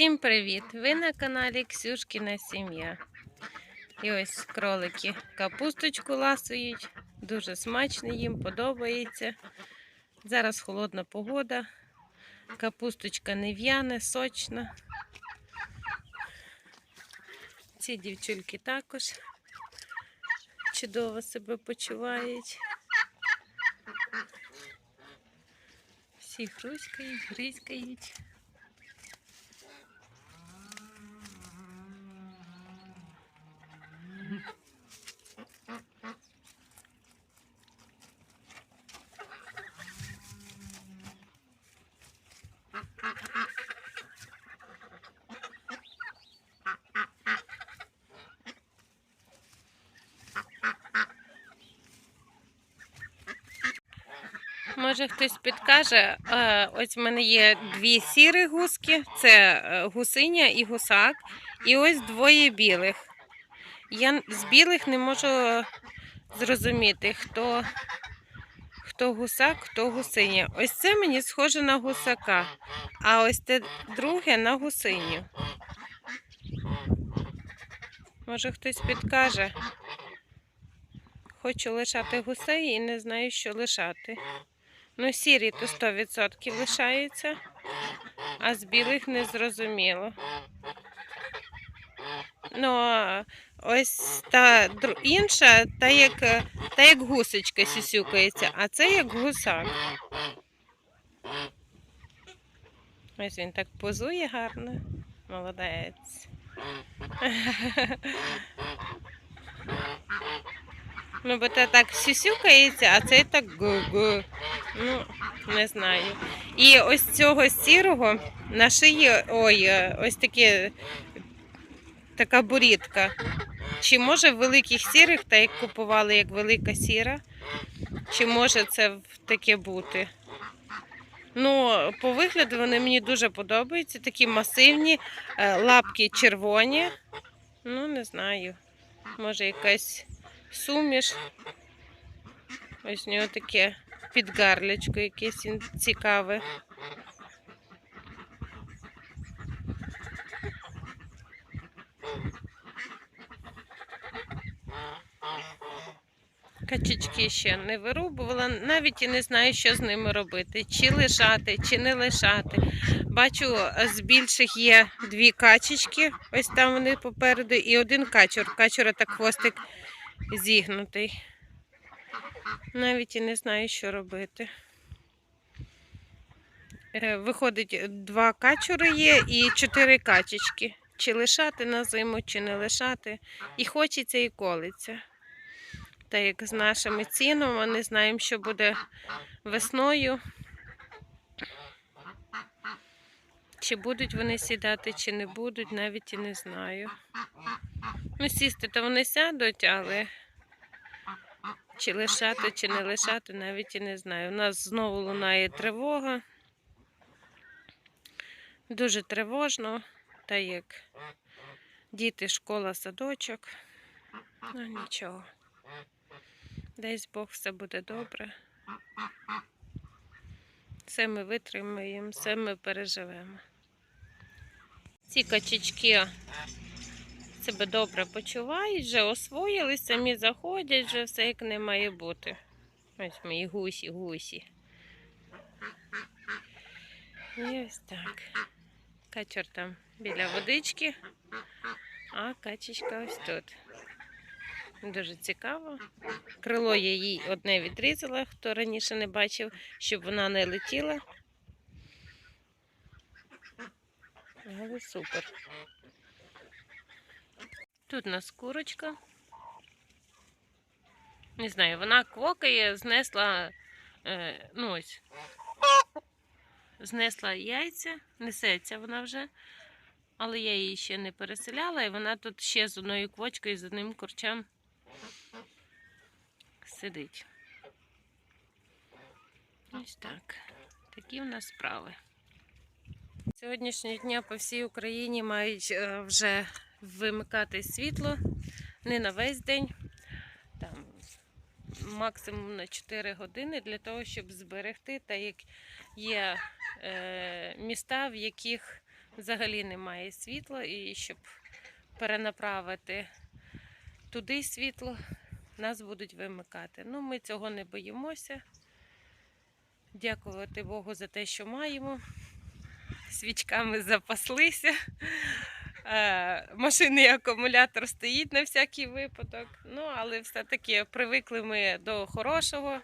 Всім привіт! Ви на каналі Ксюшкіна Сім'я. І ось кролики капусточку ласують. Дуже смачно їм подобається. Зараз холодна погода. Капусточка не в'яне, сочна. Ці дівчульки також чудово себе почувають. Всі хруськають, гризькають. Може хтось підкаже, е, ось в мене є дві сірі гуски, це е, гусиня і гусак, і ось двоє білих. Я з білих не можу зрозуміти, хто, хто гусак, хто гусиня. Ось це мені схоже на гусака, а ось те друге на гусиню. Може хтось підкаже. Хочу лишати гусей і не знаю, що лишати. Ну, сірі то 100% лишаються, а з білих не зрозуміло. Ну, ось та інша, та як, та як гусечка сісюкається, а це як гусак. Ось він так позує гарно. Молодець. Ну, бо це так сюсюкається, а цей так гу-гу. Ну, не знаю. І ось цього сірого на шиї, ой, е, ось таке, така бурідка. Чи може в великих сірих, так як купували як велика сіра, чи може це таке бути? Ну, по вигляду вони мені дуже подобаються. Такі масивні, е, лапки червоні. Ну, не знаю. Може, якась суміш. Ось у нього таке підгарлячко якесь він цікаве. Качечки ще не вирубувала, навіть і не знаю, що з ними робити. Чи лишати, чи не лишати. Бачу, з більших є дві качечки, ось там вони попереду, і один качур. Качура так хвостик зігнутий. Навіть і не знаю, що робити. Е, Виходить, два качури є і чотири качечки. Чи лишати на зиму, чи не лишати. І хочеться, і колиться. Та як з нашими цінами, не знаємо, що буде весною. Чи будуть вони сідати, чи не будуть, навіть і не знаю. Ну, сісти то вони сядуть, але чи лишати, чи не лишати, навіть і не знаю. У нас знову лунає тривога. Дуже тривожно, та як діти, школа, садочок. Ну нічого. Десь Бог все буде добре. Все ми витримаємо, все ми переживемо. Ці качечки себе добре почувають, вже освоїлись, самі заходять, вже все як не має бути. Ось мої гусі, гусі. І ось так. Качор там біля водички, а качечка ось тут. Дуже цікаво. Крило я їй одне відрізала, хто раніше не бачив, щоб вона не летіла. Але супер. Тут у нас курочка. Не знаю, вона квокає, знесла, е, ну ось, знесла яйця, несеться вона вже, але я її ще не переселяла, і вона тут ще з одною квочкою, з одним курчем сидить. Ось так. Такі в нас справи. Сьогоднішнього дня по всій Україні мають е, вже вимикати світло не на весь день, там максимум на 4 години для того, щоб зберегти, так як є е, міста, в яких взагалі немає світла, і щоб перенаправити туди світло, нас будуть вимикати. Ну, ми цього не боїмося. Дякувати Богу за те, що маємо. Свічками запаслися. Е, Машинний акумулятор стоїть на всякий випадок. Ну, але все-таки привикли ми до хорошого.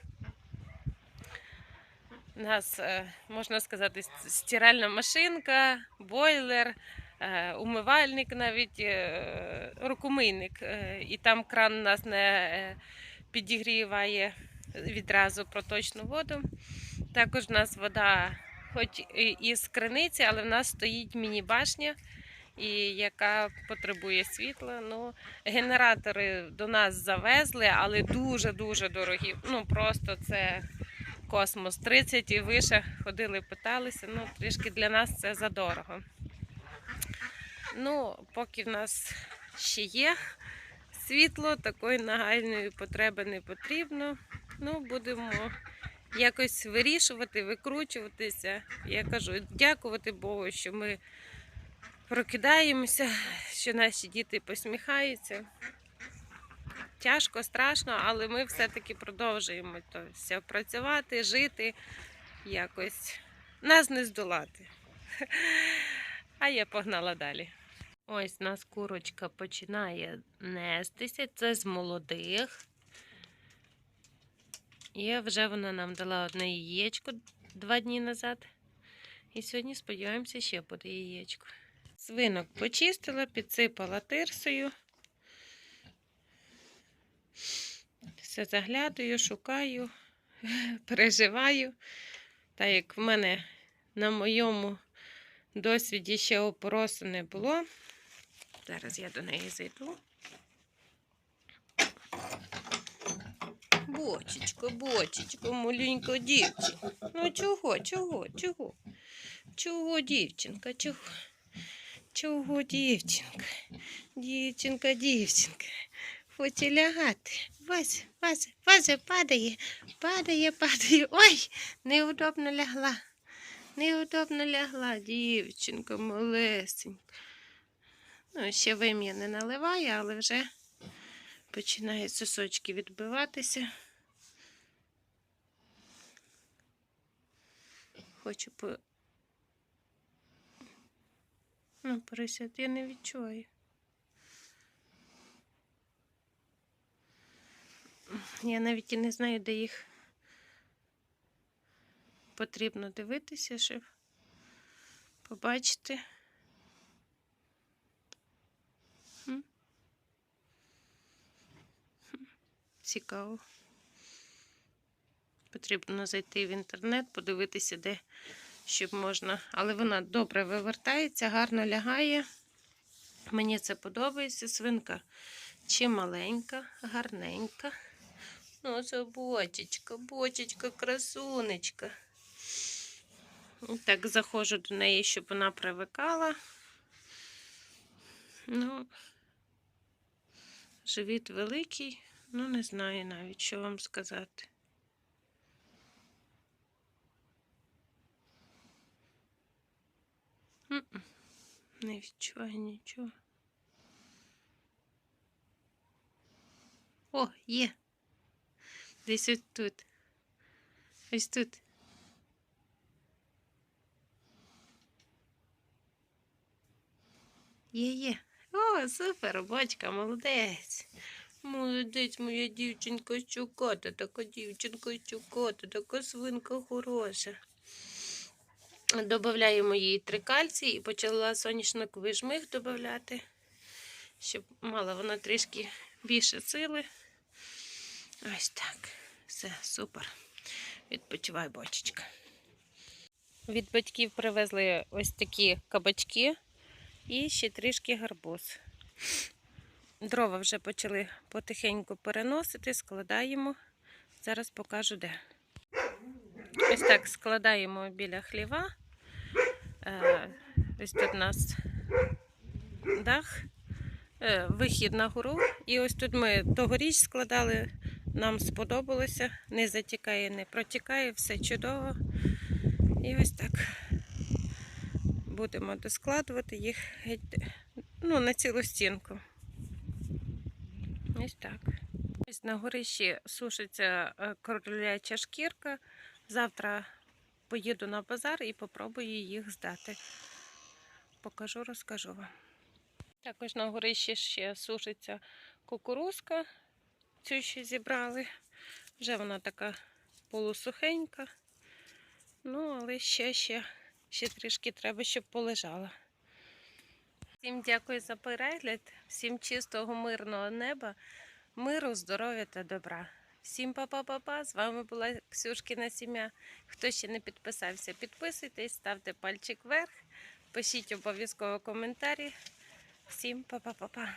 У нас, е, можна сказати, стиральна машинка, бойлер, е, умивальник навіть, рукомийник. І там кран нас не підігріває відразу проточну воду. Також у нас вода, хоч і із криниці, але в нас стоїть міні-башня, яка потребує світла. Ну, генератори до нас завезли, але дуже-дуже дорогі. Ну, просто це космос 30 і вище ходили, питалися. Ну, трішки для нас це задорого. Ну, поки в нас ще є світло, такої нагальної потреби не потрібно. Ну, будемо якось вирішувати, викручуватися. Я кажу, дякувати Богу, що ми прокидаємося, що наші діти посміхаються. Тяжко, страшно, але ми все-таки продовжуємо то все працювати, жити, якось нас не здолати. А я погнала далі. Ось нас курочка починає нестися. Це з молодих. І вже вона нам дала одне яєчко два дні назад. І сьогодні, сподіваємося, ще буде яєчко. Свинок почистила, підсипала тирсою. Все заглядаю, шукаю, переживаю. Так як в мене на моєму досвіді ще опоросу не було. Зараз я до неї зайду. Бочечко, бочечко, маленька дівчинка. Ну чого, чого, чого? Чого, дівчинка, чого? Чого, дівчинка? Дівчинка, дівчинка. Хоче лягати. Вася, Вася, Вася падає, падає, падає. Ой, неудобно лягла. Неудобно лягла, дівчинка малесенька. Ну, ще вим'я не наливає, але вже починає сосочки відбиватися. Хочу по. Ну, поросят я не відчуваю. Я навіть і не знаю, де їх потрібно дивитися, щоб побачити. Цікаво. Потрібно зайти в інтернет, подивитися, де щоб можна. Але вона добре вивертається, гарно лягає. Мені це подобається. Свинка чи маленька, гарненька. Ну, це бочечка, бочечка, красунечка. Так заходжу до неї, щоб вона привикала. Ну, живіт великий, ну не знаю навіть, що вам сказати. Не відчуваю нічого. О, є. Десь ось тут. Ось тут. Є, є. О, супер, бочка, молодець. Молодець, моя дівчинка щукота, така дівчинка щукота, така свинка хороша. Добавляємо їй три кальції і почала соняшниковий жмих додати, щоб мала вона трішки більше сили. Ось так. Все, супер. Відпочивай, бочечка. Від батьків привезли ось такі кабачки і ще трішки гарбуз. Дрова вже почали потихеньку переносити, складаємо. Зараз покажу де. Ось так складаємо біля хліва. Е, Ось тут у нас дах, е, вихід на гору. І ось тут ми тогоріч складали, нам сподобалося, не затікає, не протікає, все чудово. І ось так будемо доскладувати їх ну, на цілу стінку. Ось так. Ось на горищі сушиться е, кроляча шкірка. Завтра поїду на базар і попробую їх здати. Покажу, розкажу вам. Також на горищі ще сушиться кукурузка. Цю ще зібрали. Вже вона така полусухенька. Ну, але ще, ще, ще трішки треба, щоб полежала. Всім дякую за перегляд, всім чистого, мирного неба, миру, здоров'я та добра. Всім па-па-па-па. З вами була Ксюшкіна сім'я. Хто ще не підписався, підписуйтесь, ставте пальчик вверх, пишіть обов'язково коментарі. Всім па-па-па-па.